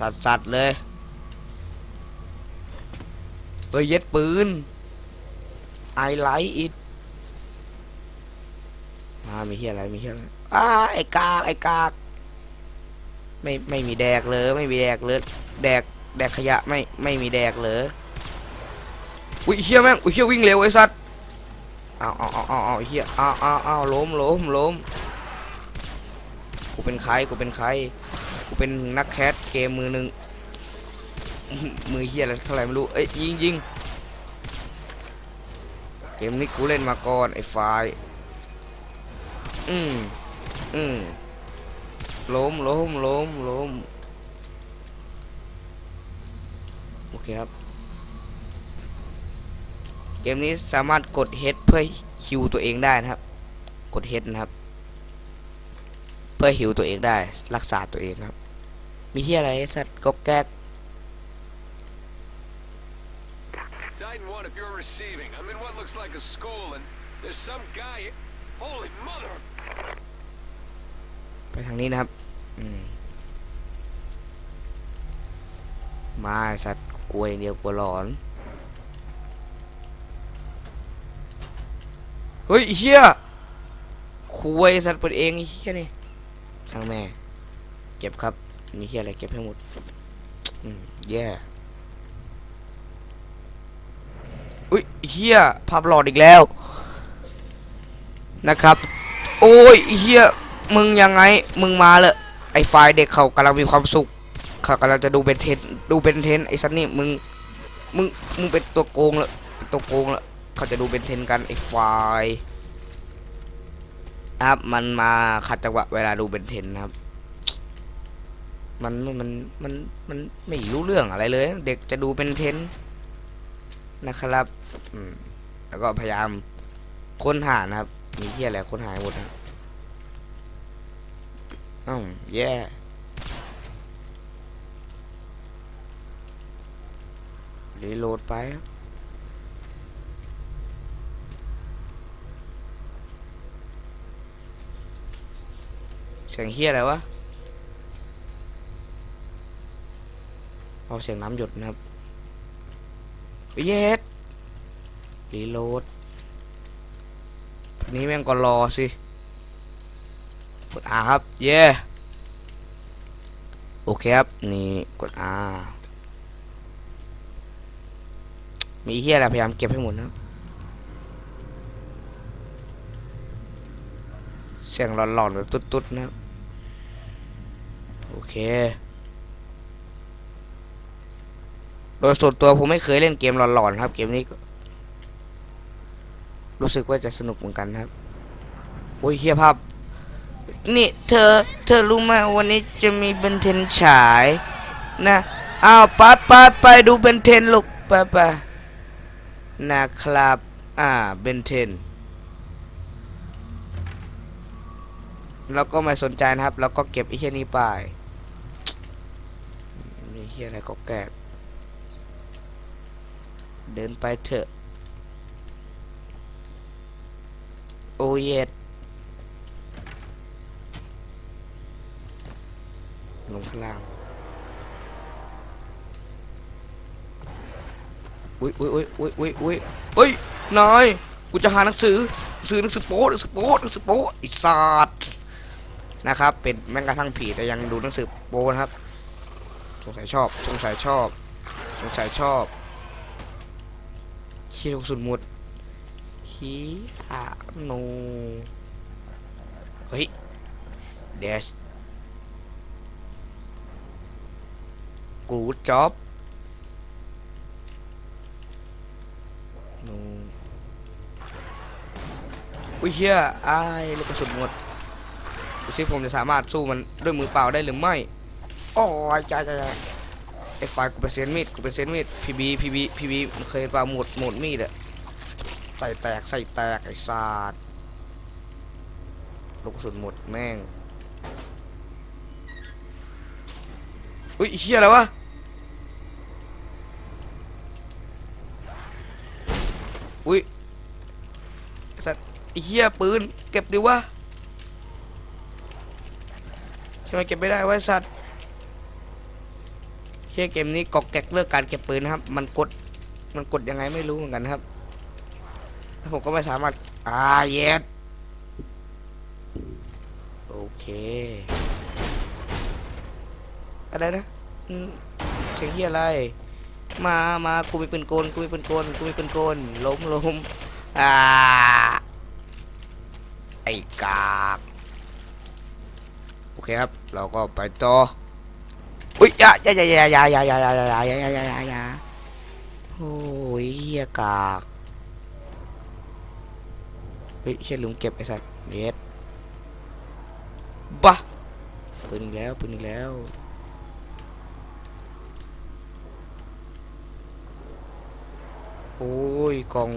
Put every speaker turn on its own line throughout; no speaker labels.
สัตว์สัตว์เลยเฮ้ยเย็ดปืนไอไลท์อิดมามีเฮียอะไรมีเฮียอะไรอ้าไอกากไอกากไม่ไม่มีแดกเลยไม่มีแดกเลยแดกแดกขยะไม่ไม่มีแดกเลยอุ้ยเฮียแม่งอุ้ยเฮียวิ่งเร็วไอ้สัตว์เอาเอาเอาเอาเอาเฮียเอาเอาเอาล้มล้มล้มกูเป็นใครกูเป็นใคร กูเป็นนักแคสเกมมือหนึ่งมือเฮียอะไรเท่าไหร่ไม่รู้ เอ้ยยิงยิงเกมนี้กูเล่นมาก่อนไอ้ไฟอืมอืมล้มล้มล้มล้มโอเคครับ เกมนี้สามารถกด H เพื่อฮิวตัวเองได้นะครับ กด H นะครับ พื่อฮิวตัวเองได้ รักษาตัวเองครับ มีที่อะไรสัตว์ก็แก๊ก
Titan 1, if you're receiving, I'm in what looks like a school, and there's some guy... Holy mother!
ไปทางนี้นะครับอืมมาไอ้สัตว์กลัวอย่างเดียวกลัวหลอน เฮ้ยไอ้เฮียคุยสัตว์เปิดเองไอ้เฮียนี่ ช่างแม่ เก็บครับมีเฮียอะไรเก็บให้หมดแย่อุ้ยเฮียภาพหลอดอีกแล้ว นะครับ โอ้ยเฮียมึงยังไง มึงมาเลยไอ้ฝ่ายเด็กเขากำลังมีความสุขเขากำลังจะดูเป็นเทนดูเป็นเทนไอ้สันนี่มึงมึงมึงเป็นตัวโกงละตัวโกงละเขาจะดูเป็นเทนกันไอ้ฝ่าย ครับ มันมาขัดจังหวะเวลาดูเป็นเทนนะครับ มันมันมันมันไม่รู้เรื่องอะไรเลย เด็กจะดูเป็นเทนนะครับ อืม แล้วก็พยายามค้นหานะครับ มีที่อะไรค้นหาหมดนะอืมแย่รีโหลดไปครับ สียงเฮียอะไรวะเอาเสียงน้ำหยดนะครับเย็ดรีโหลดนี้แม่งก็รอสิกด R ครับ เย่โอเคครับ นี่กด R มีเฮียอะไรพยายามเก็บให้หมดนะเสียงหลอนๆแบบตุ๊ดๆนะครับ โอเค โดยส่วนตัวผมไม่เคยเล่นเกมหลอนๆครับ เกมนี้ รู้สึกว่าจะสนุกเหมือนกันครับ โอ้ยเฮียภาพ นี่เธอ เธอรู้ไหมวันนี้จะมีเบนเทนฉาย นะ อ้าวไปไปไปดูเบนเทนลูกไปไปนะครับ อ่า เบนเทนแล้วก็ไม่สนใจนะครับ แล้วก็เก็บไอ้เฮียนี้ไป มีเฮียอะไรก็แกกเดินไปเถอะ โอเยดลงข้างล่าง อุ้ยอุ้ยอุ้ยอุ้ยอุ้ยอุ้ยเฮ้ยนาย กูจะหาหนังสือหนังสือหนังสือโป๊หนังสือโป๊หนังสือโป๊ไอิสาดนะครับ เป็นแม้กระทั่งผีแต่ยังดูหนังสือโป๊นะครับ สงสัยชอบ สงสัยชอบ สงสัยชอบชี่ยวสุดหมดขีอาโนเฮ้ยเดชกูจ็อบนูอุ้ยเฮียไอ้ลูกกระสุนหมดดูสิผมจะสามารถสู้มันด้วยมือเปล่าได้หรือไม่ โอ้ยจ้าจ้าจ้าไอ้ไฟกูเป็นเซนมีดกูเป็นเซนมีดพีบีพีบีพีบีมันเคยปาหมดหมดมีดอะใส่แตกใส่แตกไอ้ศาสตร์ลูกกระสุนหมดแม่งอุ้ยเฮียอะไรวะอุ้ยสัตว์เฮียปืนเก็บดิวะทำไมเก็บไม่ได้วะไอ้สัตว์ ช่เกมนี้กอกแกกเลือกการเก็บปืนนะครับ มันกดมันกดยังไงไม่รู้เหมือนกันนะครับแล้วผมก็ไม่สามารถอ่าเย็ดโอเค อะไรนะเสียงเฮียอะไร มามากูมีปืนโกนกูมีปืนโกนกูมีปืนโกนล้มล้มอ่าไอ้กาก โอเคครับ เราก็ไปต่อ อุ้ยอยาอยาอยาอยาอยาอยาอยาอยาอยาอยาอยาอยาอยาอยาโอ้ยเฮียกากเฮ้ยเฮียลืมเก็บไอ้สัตว์เย็ดบ้าปืนอีกแล้วปืนอีกแล้วโอ้ยกล่อง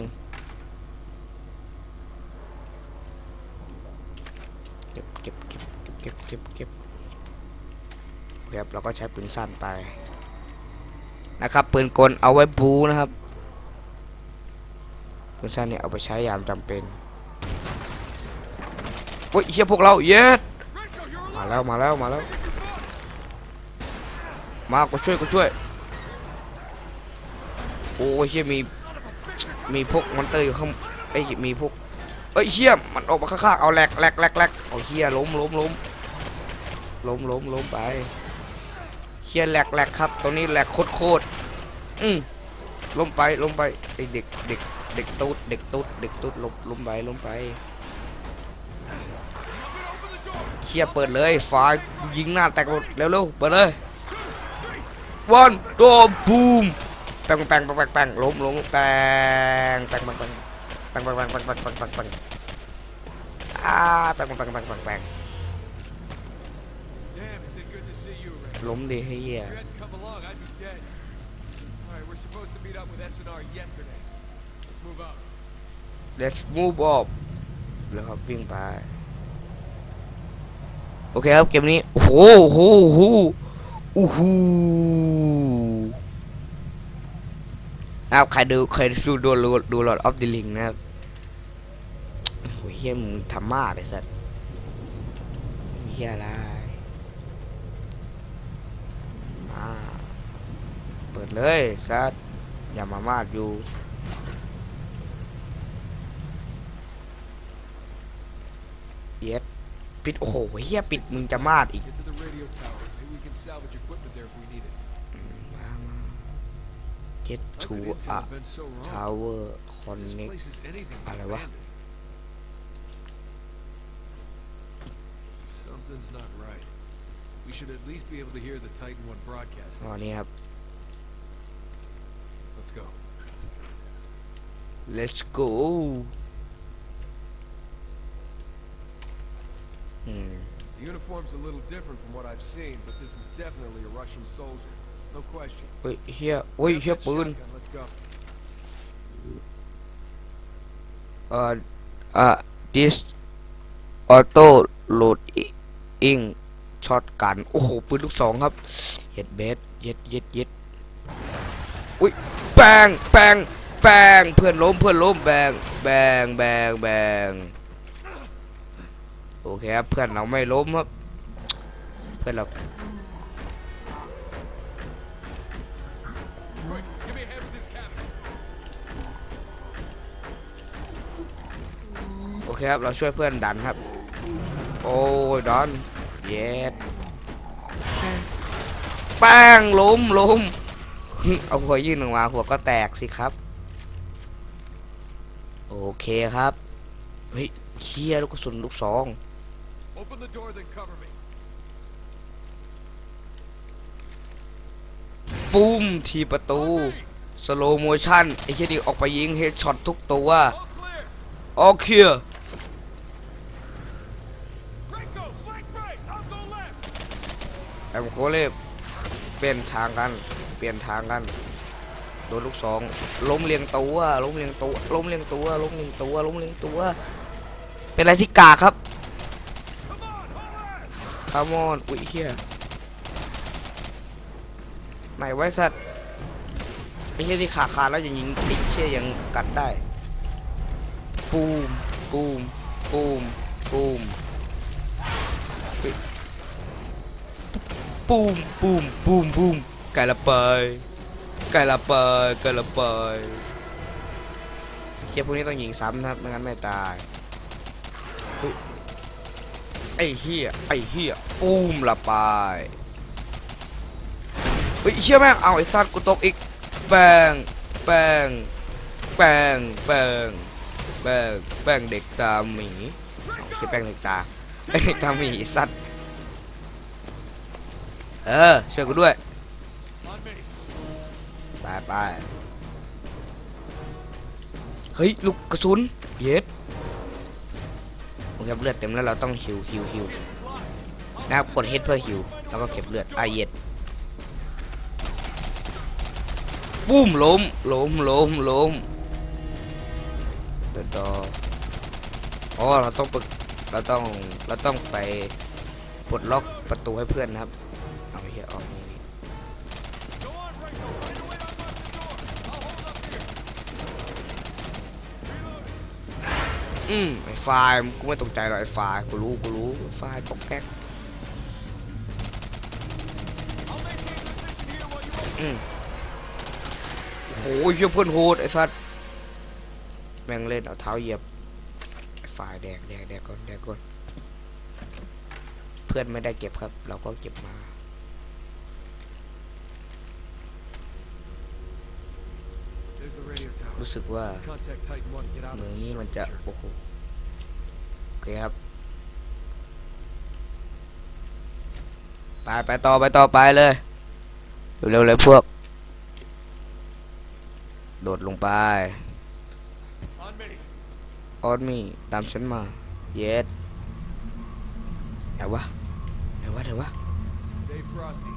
เก็บเก็บเก็บเก็บเก็บเก็บ เก็บเราก็ใช้ปืนสั้นไปนะครับปืนกลเอาไว้บูนะครับปืนสั้นเนี่ยเอาไปใช้ยามจำเป็นโอ้ยเฮียพวกเราเย็ดมาแล้วมาแล้วมาแล้ว มากูช่วยกูช่วยโอ้ยเฮียมีมีพวกมอนเตอร์อยู่ข้างไอ้มีพวกเอ้ยเฮียมันออกมาข้างๆเอาแหลกแหลกแหลกแหลกเอาเฮียล้มล้มล้มล้มล้มล้มไป ฮียแหลกแหลกครับ ตรงนี้แหลกโคตรโคตรอืมล้มไปล้มไปไอเด็กเด็กเด็กตูดเด็กตูดเด็กตูดล้มล้มไปล้มไปเฮียเปิดเลยฟ้ายิงหน้าแตกหมดเร็วเร็วเปิดเลยวันตัวบูมแปงแปงแปงแปงล้มล้มแปงแปงแปงแปงแปงแปงแปงแปงแปงแปงแปงแปงแปง
Damn, is it good to see you, Rick.
ล้มดีให้เหี้ย
If you hadn't come along, I'd be dead. All right, we're supposed to meet up with SNR yesterday. Let's move out.
let's move up แล้วครับวิ่งไป โอเคครับ เกมนี้ โอ้โหโอ้โหโอ้โหโอ้โหนะครับใครดูใครดูดูดูดู Lord of the Ring นะครับโอ้โหเฮียมึงทำมากเลยสัตว์เฮียอะไร ดเลยซัดอย่ามามาดอยู่เย็ดปิด โอ้โหเฮียปิดมึงจะมาดอีก
เก็ตทูอะ
ทา
วเวอ
ร์
ค
อ
นเน็ก
อะไรวะ
Something's not right. We should at least be able to hear the Titan 1 broadcast.
Oh, yeah.
Let's go.
let's go อืม
The uniform's a little different from what I've seen, but this is definitely a Russian soldier. No question.
เฮ้ยเฮียโอ้ย
Grab
เฮีย
that
ปืน
shotgun, Let's go.
เอ่ออ่า this auto loading shotgun โอ้โห ปืนลูกสองครับ เย็ดเบสเย็ดเย็ดเย็ดอุ้ย แปงแปงแปงเพื่อนล้มเพื่อนล้มแบงแบงแบงแบงโอเคครับเพื่อนเราไม่ล้มครับ เพื่อนเราโอเคครับ เราช่วยเพื่อนดันครับ โอ้ยดันเย็ดแป้งล้มล้ม เอาหัวยื่นออกมาหัวก็แตกสิครับ โอเคครับ เฮ้ยเคียลูกกระสุนลูกซอง
Open the door, then cover me.
ปุ้มทีประตู
On me.
สโลโมชั่น ไอ้เชี่ยดิออกไปยิงเฮดช็อตทุกตัว
All clear.
โอเคลียร์
Rico, flank right. I'll go left.
แอมโคเล่เปลี่ยนทางกันเปลี่ยนทางกัน โดนลูกสองล้มเรียงตัวล้มเรียงตัวล้มเรียงตัวล้มเรียงตัวล้มเรียงตัว เป็นอะไรที่กากครับ
Come on, hold on.
คามอนอุ้ยเฮียไหนไว้สัตว์ไอ้เฮียที่ขาขาดแล้วยังยิงไอ้เชี่ยยังกัดได้ปูมปูมปูมปูมปูมปูมปูมปูม ไก่ละเปยไก่ละเปยไก่ละเปยเฮียพวกนี้ต้องยิงซ้ำนะครับไม่งั้นไม่ตายอุ๊ยไอ้เฮียไอ้เฮียปุ้มละไปเฮ้ยเชี่ยแม่งเอาไอ้สัตว์กูตกอีกแปงแปงแปงแปงแปงแปงเด็กตาหมีเอาไม่ใช่แปงเด็กตาแป้งเด็กตาหมีสัตว์เออช่วยกูด้วย ไปไปเฮ้ยลูกกระสุนเย็ดโอเคเลือดเต็มแล้วเราต้องฮิวฮิวฮิวนะครับกดเฮดเพื่อฮิวแล้วก็เก็บเลือดอะเย็ดปุ้มล้มล้มล้มล้มเดดดออ๋อเราต้องปึกเราต้องเราต้องไปปลดล็อกประตูให้เพื่อนนะครับเอาเฮียออกนี อืมไอ้ไฟล์กูไม่ตกใจหรอกไอ้ไฟล์กูรู้กูรู้ไอ้ไฟล์กอกแก๊ก
I'll maintain position here while you open.
อืมโอ้ยเชี่ยเพื่อนโหดไอ้สัตว์แม่งเล่นเอาเท้าเหยียบไอ้ไฟล์แดงแดงแดงก่อนแดงก่อนเพื่อนไม่ได้เก็บครับ เราก็เก็บมา รู้สึกว่า
Let's contact Titan 1 and get out
เมื
of
อง
this
นี้มันจะ
structure.
โอ้โหโอเคครับไปไปต่อไปต่อไปเลยเร็วๆเลยพวก โดดลงไป
On me.
ออดมี่ตามฉันมา เย็ดไหนวะไหนวะไหนวะ
Stay frosty.